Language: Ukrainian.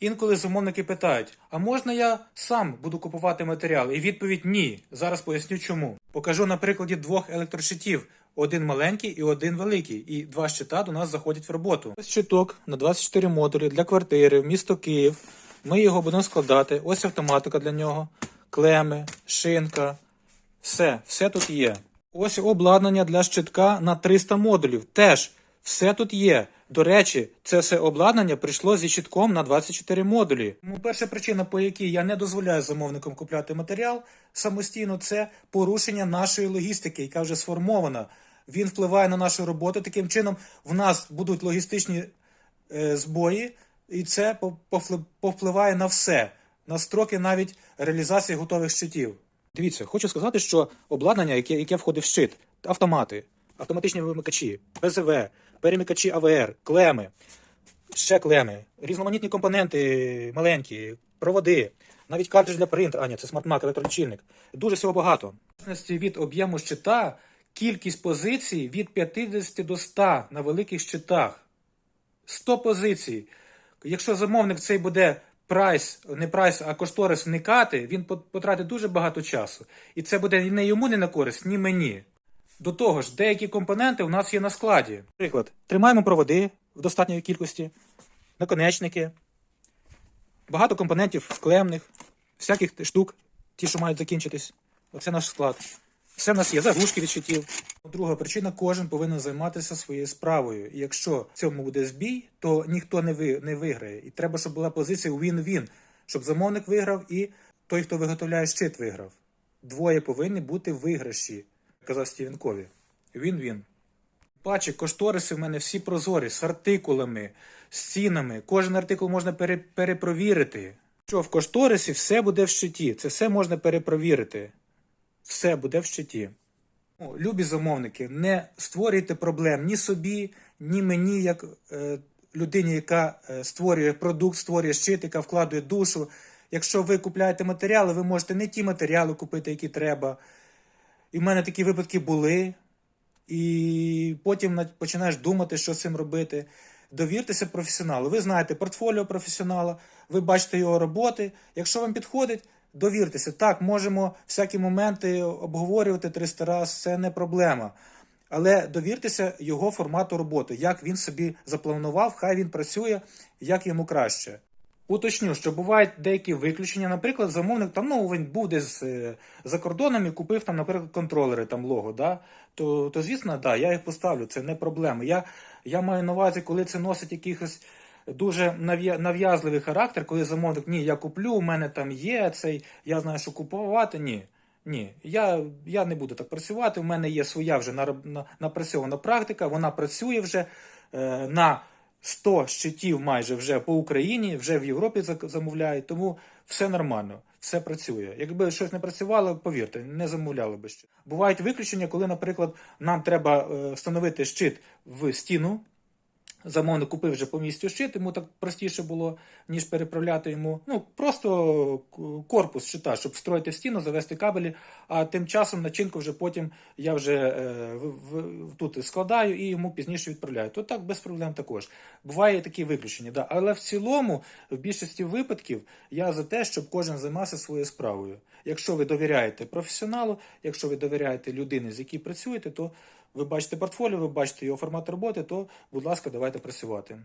Інколи замовники питають: а можна я сам буду купувати матеріал? І відповідь ні. Зараз поясню чому. Покажу на прикладі двох електрощитів: один маленький і один великий. І два щита до нас заходять в роботу. Ось щиток на 24 модулі для квартири в місто Київ. Ми його будемо складати. Ось автоматика для нього, клеми, шинка. Все, все тут є. Ось обладнання для щитка на 300 модулів. Теж все тут є. До речі, це все обладнання прийшло зі щитком на 24 модулі. Тому перша причина, по якій я не дозволяю замовникам купляти матеріал самостійно, це порушення нашої логістики, яка вже сформована. Він впливає на нашу роботу. Таким чином, в нас будуть логістичні е, збої, і це по- повпливає на все, на строки навіть реалізації готових щитів. Дивіться, хочу сказати, що обладнання, яке, яке входить в щит, автомати, автоматичні вимикачі, ПЗВ, перемикачі АВР, клеми, ще клеми, різноманітні компоненти маленькі, проводи, навіть картридж для принтера, а ні, це смартмак, електролічильник. Дуже всього багато. Від об'єму щита кількість позицій від 50 до 100 на великих щитах. 100 позицій. Якщо замовник цей буде прайс, не прайс, а кошторис вникати, він потратить дуже багато часу. І це буде не йому не на користь, ні мені. До того ж, деякі компоненти у нас є на складі. Наприклад, тримаємо проводи в достатньої кількості, наконечники, багато компонентів склемних, всяких штук, ті, що мають закінчитись. Оце наш склад. Все в нас є заглушки від щитів. Друга причина кожен повинен займатися своєю справою. І якщо в цьому буде збій, то ніхто не ви не виграє. І треба, щоб була позиція він-він, щоб замовник виграв і той, хто виготовляє щит, виграв. Двоє повинні бути виграші, казав Стівен Кові. Він-він. Пачі, кошториси в мене всі прозорі, з артикулами, з цінами. Кожен артикул можна пере- перепровірити. Що в кошторисі все буде в щиті. Це все можна перепровірити. Все буде в щиті. Ну, Любі замовники, не створюйте проблем ні собі, ні мені, як е, людині, яка е, створює продукт, створює щит, яка вкладує душу. Якщо ви купляєте матеріали, ви можете не ті матеріали купити, які треба. І в мене такі випадки були. І потім починаєш думати, що з цим робити. Довіртеся професіоналу. Ви знаєте портфоліо професіонала, ви бачите його роботи. Якщо вам підходить, довіртеся. Так, можемо всякі моменти обговорювати 300 разів, це не проблема. Але довіртеся його формату роботи, як він собі запланував, хай він працює, як йому краще. Уточню, що бувають деякі виключення. Наприклад, замовник там ну він був десь е, за кордоном і купив там, наприклад, контролери там лого. Да? То, то звісно, да, я їх поставлю, це не проблема. Я, я маю на увазі, коли це носить якихось дуже нав'язливий характер, коли замовник ні, я куплю, у мене там є цей, я знаю, що купувати. Ні. Ні, я, я не буду так працювати. У мене є своя вже напрацьована практика, вона працює вже е, на 100 щитів майже вже по Україні, вже в Європі замовляють, тому все нормально, все працює. Якби щось не працювало, повірте, не замовляли би ще. Бувають виключення, коли, наприклад, нам треба е, встановити щит в стіну. Замовник купив вже по місцю щит, йому так простіше було, ніж переправляти йому. Ну, просто корпус щита, щоб встроїти в стіну, завести кабелі, а тим часом начинку вже потім я вже е, в, в- тут складаю і йому пізніше відправляю. То так без проблем також. Буває такі виключення. Да. Але в цілому, в більшості випадків, я за те, щоб кожен займався своєю справою. Якщо ви довіряєте професіоналу, якщо ви довіряєте людині, з якій працюєте, то ви бачите портфоліо, ви бачите його формат роботи, то, будь ласка, давайте працювати.